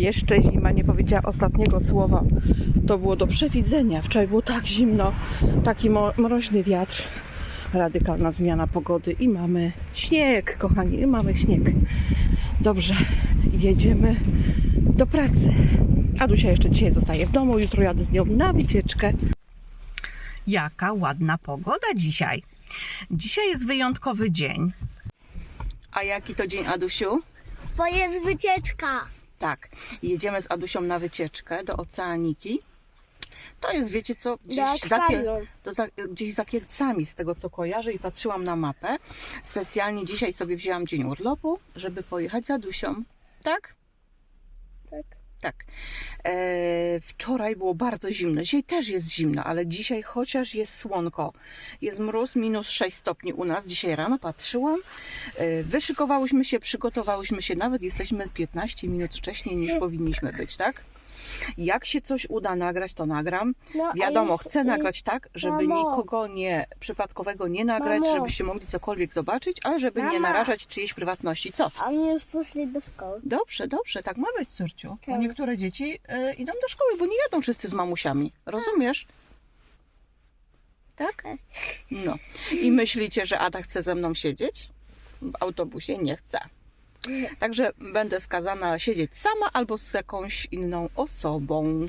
Jeszcze zima nie powiedziała ostatniego słowa. To było do przewidzenia. Wczoraj było tak zimno, taki mroźny wiatr, radykalna zmiana pogody i mamy śnieg, kochani, i mamy śnieg. Dobrze, jedziemy do pracy. Adusia jeszcze dzisiaj zostaje w domu, jutro jadę z nią na wycieczkę. Jaka ładna pogoda dzisiaj. Dzisiaj jest wyjątkowy dzień. A jaki to dzień, Adusiu? Bo jest wycieczka. Tak, jedziemy z Adusią na wycieczkę do Oceaniki. To jest, wiecie co, gdzieś za, Kie- to za, gdzieś za Kielcami, z tego co kojarzę i patrzyłam na mapę. Specjalnie dzisiaj sobie wzięłam dzień urlopu, żeby pojechać z Adusią. Tak? Tak. Tak. E, wczoraj było bardzo zimno. Dzisiaj też jest zimno, ale dzisiaj chociaż jest słonko. Jest mróz, minus 6 stopni u nas. Dzisiaj rano patrzyłam. E, wyszykowałyśmy się, przygotowałyśmy się. Nawet jesteśmy 15 minut wcześniej niż powinniśmy być, tak? Jak się coś uda nagrać, to nagram. No, Wiadomo, już- chcę nagrać tak, żeby Mamo. nikogo nie, przypadkowego nie nagrać, Mamo. żebyście mogli cokolwiek zobaczyć, ale żeby nie Mama. narażać czyjejś prywatności. Co? A mnie już poszli do szkoły. Dobrze, dobrze, tak ma być, córciu. Bo Tak. niektóre dzieci y, idą do szkoły, bo nie jadą wszyscy z mamusiami. Rozumiesz? Tak? Tak. No. I myślicie, że Ada chce ze mną siedzieć? W autobusie nie chce. Także będę skazana siedzieć sama albo z jakąś inną osobą.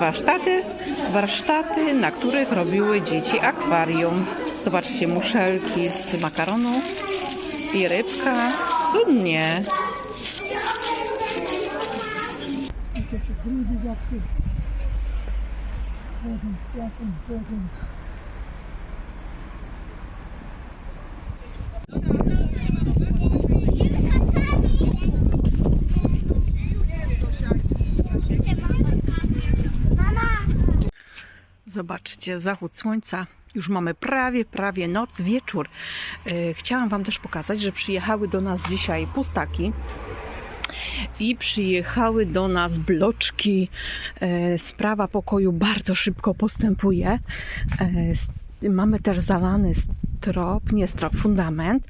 Warsztaty, warsztaty, na których robiły dzieci akwarium. Zobaczcie, muszelki z makaronu i rybka. Cudnie. Zobaczcie, zachód słońca. Już mamy prawie, prawie noc, wieczór. E, Chciałam Wam też pokazać, że przyjechały do nas dzisiaj pustaki i przyjechały do nas bloczki. E, Sprawa pokoju bardzo szybko postępuje. E, Mamy też zalany strop, nie strop, fundament.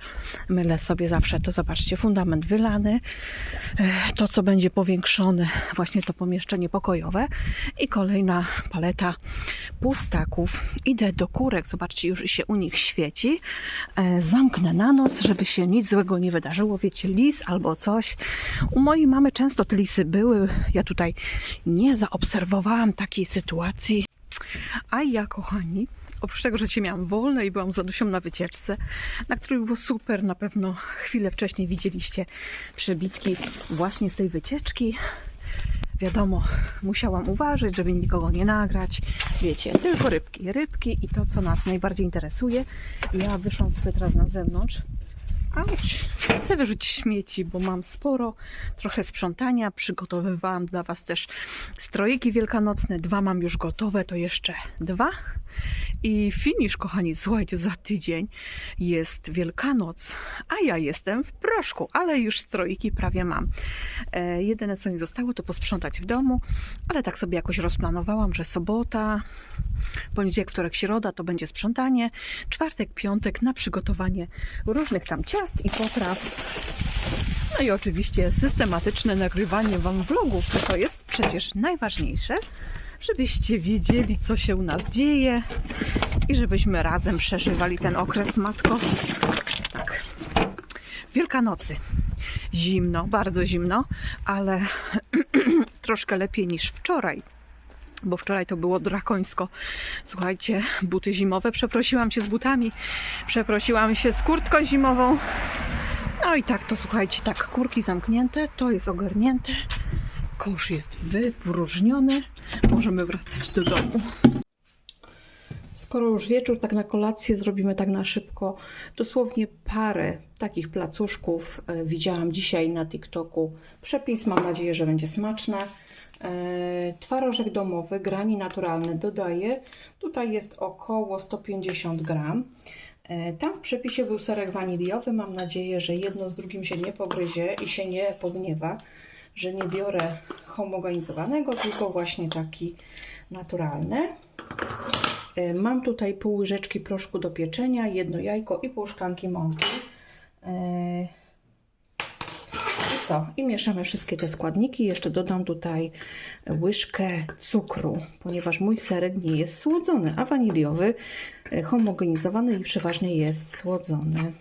Mylę sobie zawsze to, zobaczcie, fundament wylany. E, To, co będzie powiększone, właśnie to pomieszczenie pokojowe. I kolejna paleta pustaków. Idę do kurek, zobaczcie, już się u nich świeci. E, Zamknę na noc, żeby się nic złego nie wydarzyło. Wiecie, lis albo coś. U mojej mamy często te lisy były. Ja tutaj nie zaobserwowałam takiej sytuacji. A ja, kochani, oprócz tego, że cię miałam wolne i byłam z Adusią na wycieczce, na której było super, na pewno chwilę wcześniej widzieliście przebitki właśnie z tej wycieczki. Wiadomo, musiałam uważać, żeby nikogo nie nagrać. Wiecie, tylko rybki, rybki i to, co nas najbardziej interesuje. Ja wyszłam sobie teraz na zewnątrz. Auć, chcę wyrzucić śmieci, bo mam sporo, trochę sprzątania. Przygotowywałam dla Was też strojki wielkanocne. Dwa mam już gotowe, to jeszcze dwa. I finisz, kochani, słuchajcie, za tydzień jest Wielkanoc, a ja jestem w proszku, ale już strojki prawie mam. E, jedyne, co mi zostało, to posprzątać w domu, ale tak sobie jakoś rozplanowałam, że sobota, poniedziałek, wtorek, środa to będzie sprzątanie, czwartek, piątek na przygotowanie różnych tam ciast i potraw. No i oczywiście systematyczne nagrywanie Wam vlogów, bo to jest przecież najważniejsze, żebyście wiedzieli, co się u nas dzieje i żebyśmy razem przeżywali ten okres matkowy. Tak. Wielkanocy. Zimno, bardzo zimno, ale troszkę lepiej niż wczoraj. Bo wczoraj to było drakońsko. Słuchajcie, buty zimowe. Przeprosiłam się z butami, przeprosiłam się z kurtką zimową. No i tak to słuchajcie, tak, kurki zamknięte, to jest ogarnięte. Kosz jest wypróżniony. Możemy wracać do domu. Skoro już wieczór, tak na kolację zrobimy tak na szybko. Dosłownie parę takich placuszków e, widziałam dzisiaj na TikToku. Przepis, mam nadzieję, że będzie smaczne. E, Twarożek domowy, grani naturalne dodaję. Tutaj jest około 150 gram. E, Tam w przepisie był serek waniliowy. Mam nadzieję, że jedno z drugim się nie pogryzie i się nie pogniewa, że nie biorę homogenizowanego, tylko właśnie taki naturalny. E, Mam tutaj pół łyżeczki proszku do pieczenia, jedno jajko i pół szklanki mąki. E, I co? I mieszamy wszystkie te składniki. Jeszcze dodam tutaj łyżkę cukru, ponieważ mój serek nie jest słodzony, a waniliowy e, homogenizowany i przeważnie jest słodzony.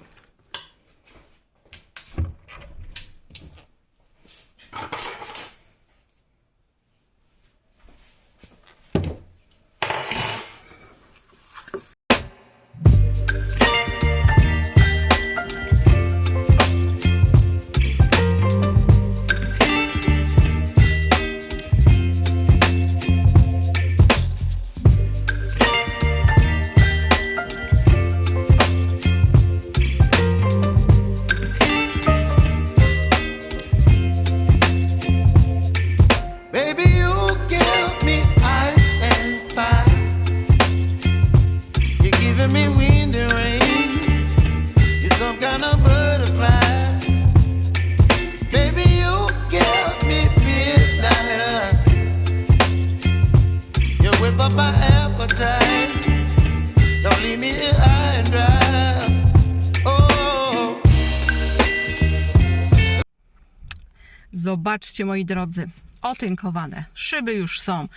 Zobaczcie, moi drodzy. otynkowane. Szyby już są.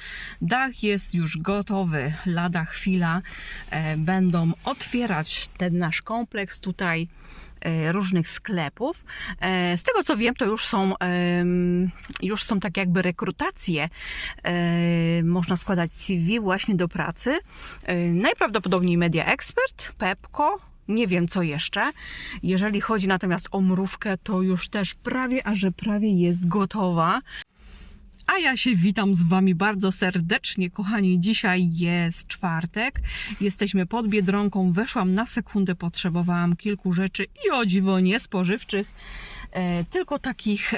Dach jest już gotowy. Lada chwila e, będą otwierać ten nasz kompleks tutaj e, różnych sklepów. E, Z tego co wiem, to już są, już są tak jakby rekrutacje. Można składać CV właśnie do pracy. Najprawdopodobniej Media Expert, Pepco, nie wiem co jeszcze. Jeżeli chodzi natomiast o mrówkę, to już też prawie, a że prawie jest gotowa. A ja się witam z Wami bardzo serdecznie, kochani. Dzisiaj jest czwartek. Jesteśmy pod biedronką. Weszłam na sekundę, potrzebowałam kilku rzeczy i o dziwo nie spożywczych, e, tylko takich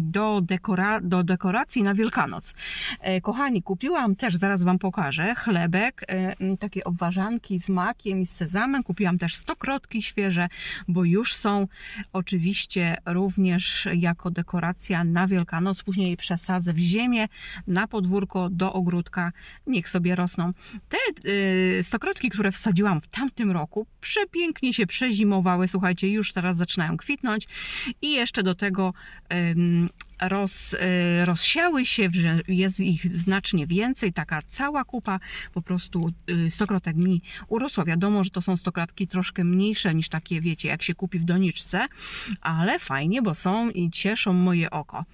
do, dekora, do dekoracji na Wielkanoc. E, kochani, kupiłam też, zaraz Wam pokażę, chlebek, e, takie obwarzanki z makiem i z sezamem. Kupiłam też stokrotki świeże, bo już są oczywiście również jako dekoracja na Wielkanoc. Później przesadzę w ziemię, na podwórko, do ogródka. Niech sobie rosną. Te stokrotki, które wsadziłam w tamtym roku, przepięknie się przezimowały. Słuchajcie, już teraz zaczynają kwitnąć. I jeszcze do tego roz, y, rozsiały się, jest ich znacznie więcej, taka cała kupa po prostu y, stokrotek mi urosła. Wiadomo, że to są stokratki troszkę mniejsze niż takie, wiecie, jak się kupi w doniczce, ale fajnie, bo są i cieszą moje oko.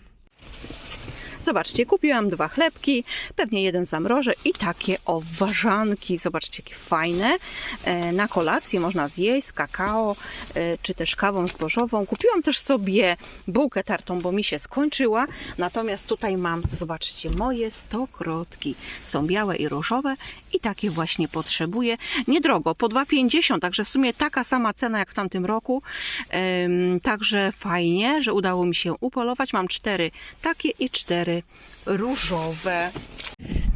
Zobaczcie, kupiłam dwa chlebki, pewnie jeden zamrożę i takie obwarzanki. Zobaczcie, jakie fajne. E, Na kolację można zjeść z kakao, e, czy też kawą zbożową. Kupiłam też sobie bułkę tartą, bo mi się skończyła. Natomiast tutaj mam, zobaczcie, moje stokrotki. Są białe i różowe i takie właśnie potrzebuję. Niedrogo, po 2,50, także w sumie taka sama cena jak w tamtym roku. Także fajnie, że udało mi się upolować. Mam cztery takie i cztery różowe.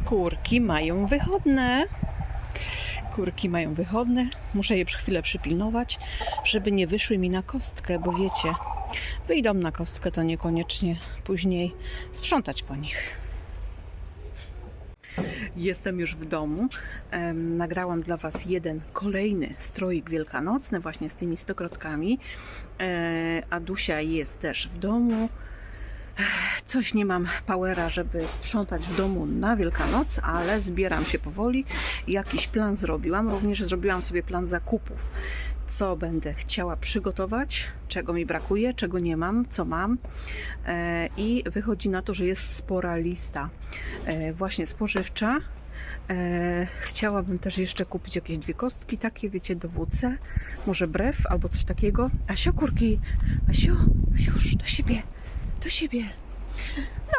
Kurki mają wychodne. Kurki mają wychodne. Muszę je chwilę przypilnować, żeby nie wyszły mi na kostkę, bo wiecie, wyjdą na kostkę, to niekoniecznie później sprzątać po nich. Jestem już w domu. Nagrałam dla Was jeden kolejny stroik wielkanocny, właśnie z tymi stokrotkami. E, Adusia jest też w domu. Coś nie mam powera, żeby sprzątać w domu na Wielkanoc, ale zbieram się powoli. Jakiś plan zrobiłam. Również zrobiłam sobie plan zakupów. Co będę chciała przygotować, czego mi brakuje, czego nie mam, co mam. E, I wychodzi na to, że jest spora lista e, właśnie spożywcza. E, chciałabym też jeszcze kupić jakieś dwie kostki, takie wiecie, do WC, może brew albo coś takiego. Asio, kurki, Asio, już do siebie, do siebie.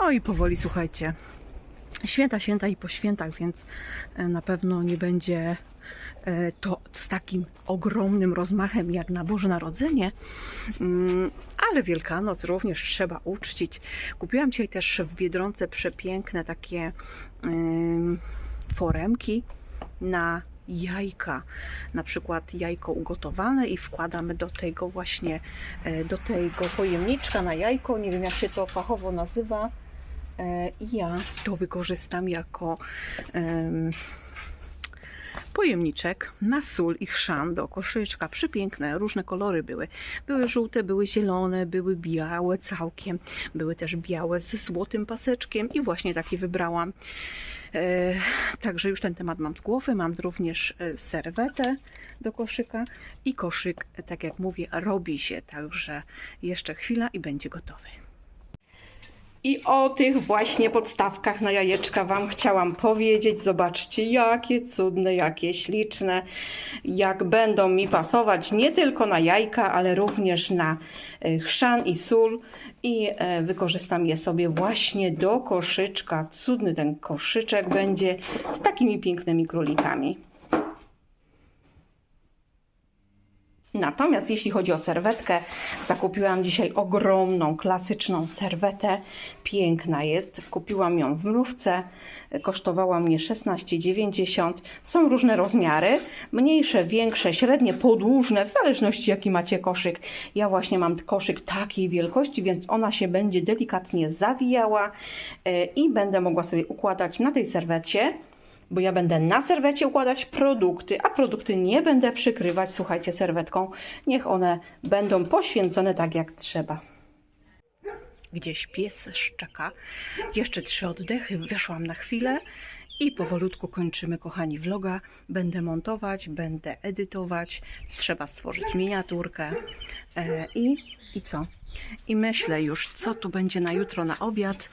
No i powoli, słuchajcie, święta, święta i po świętach, więc e, na pewno nie będzie e, to z takim ogromnym rozmachem jak na Boże Narodzenie, Mm, ale Wielkanoc również trzeba uczcić. Kupiłam dzisiaj też w Biedronce przepiękne takie foremki na jajka, na przykład jajko ugotowane i wkładamy do tego właśnie, e, do tego pojemniczka na jajko, nie wiem jak się to fachowo nazywa. E, i ja to wykorzystam jako pojemniczek na sól i chrzan do koszyczka. Przepiękne, różne kolory były. Były żółte, były zielone, były białe całkiem. Były też białe ze złotym paseczkiem i właśnie takie wybrałam. E, Także już ten temat mam z głowy. Mam również e, serwetę do koszyka i koszyk, tak jak mówię, robi się. Także jeszcze chwila i będzie gotowy. I o tych właśnie podstawkach na jajeczka Wam chciałam powiedzieć. Zobaczcie, jakie cudne, jakie śliczne, jak będą mi pasować nie tylko na jajka, ale również na e, chrzan i sól. I e, wykorzystam je sobie właśnie do koszyczka. Cudny ten koszyczek będzie z takimi pięknymi królikami. Natomiast jeśli chodzi o serwetkę, zakupiłam dzisiaj ogromną, klasyczną serwetę. Piękna jest. Kupiłam ją w mrówce. Kosztowała mnie 16,90. Są różne rozmiary. Mniejsze, większe, średnie, podłużne, w zależności jaki macie koszyk. Ja właśnie mam koszyk takiej wielkości, więc ona się będzie delikatnie zawijała e, i będę mogła sobie układać na tej serwecie bo ja będę na serwecie układać produkty, a produkty nie będę przykrywać, słuchajcie, serwetką. Niech one będą poświęcone tak jak trzeba. Gdzieś pies szczeka. Jeszcze trzy oddechy, weszłam na chwilę i powolutku kończymy, kochani, vloga. Będę montować, będę edytować. Trzeba stworzyć miniaturkę. E, i, I co? I myślę już, co tu będzie na jutro na obiad.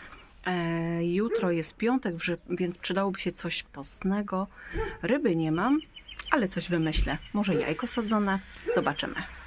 E, jutro jest piątek, więc przydałoby się coś postnego. Ryby nie mam, ale coś wymyślę. Może jajko sadzone? Zobaczymy.